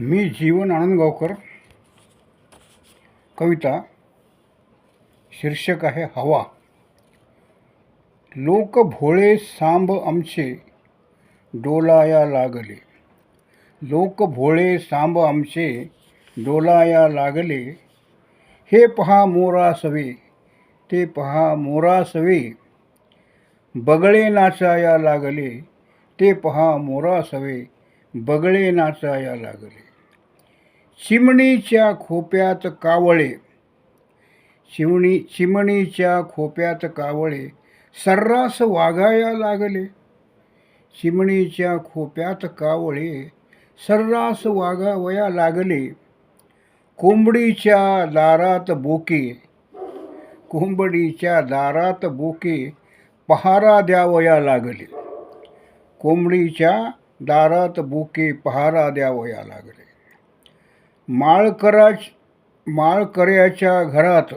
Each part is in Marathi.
मी जीवन आनंदगावकर. कविता. शीर्षक आहे हवा. लोक भोळे सांब आमचे डोलाया लागले. लोक भोळे सांब आमचे डोलाया लागले. हे पहा मोरा सवे ते पहा मोरा सवे. बगळे नाचाया लागले ते पहा मोरा सवे. बगळे नाचाया लागले. चिमणीच्या खोप्यात कावळे. चिमणी चिमणीच्या खोप्यात कावळे. सर्रास वागाया लागले. चिमणीच्या खोप्यात कावळे. सर्रास वागावया लागले. कोंबडीच्या दारात बोके. कोंबडीच्या दारात बोके पहारा द्यावया लागले. कोंबडीच्या दारात बुके पहारा द्यावया लागले. माळकरा माळकऱ्याच्या घरात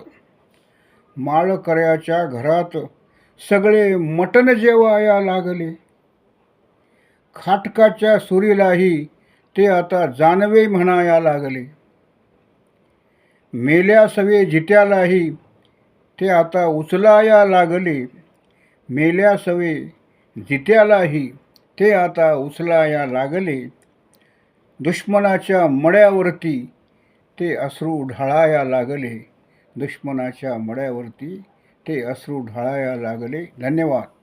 माळकऱ्याच्या घरात सगळे मटण जेवाया लागले. खाटकाच्या सुरीलाही ते आता जानवे म्हणाया लागले. मेल्या सवे जित्यालाही ते आता उचलाया लागले. मेल्या सवे जित्यालाही ते आता उचलाया लागले. दुश्मनाच्या मड्यावरती ते अश्रू ढाळाया लागले. दुश्मनाच्या मड्यावरती ते अश्रू ढाळाया लागले. धन्यवाद.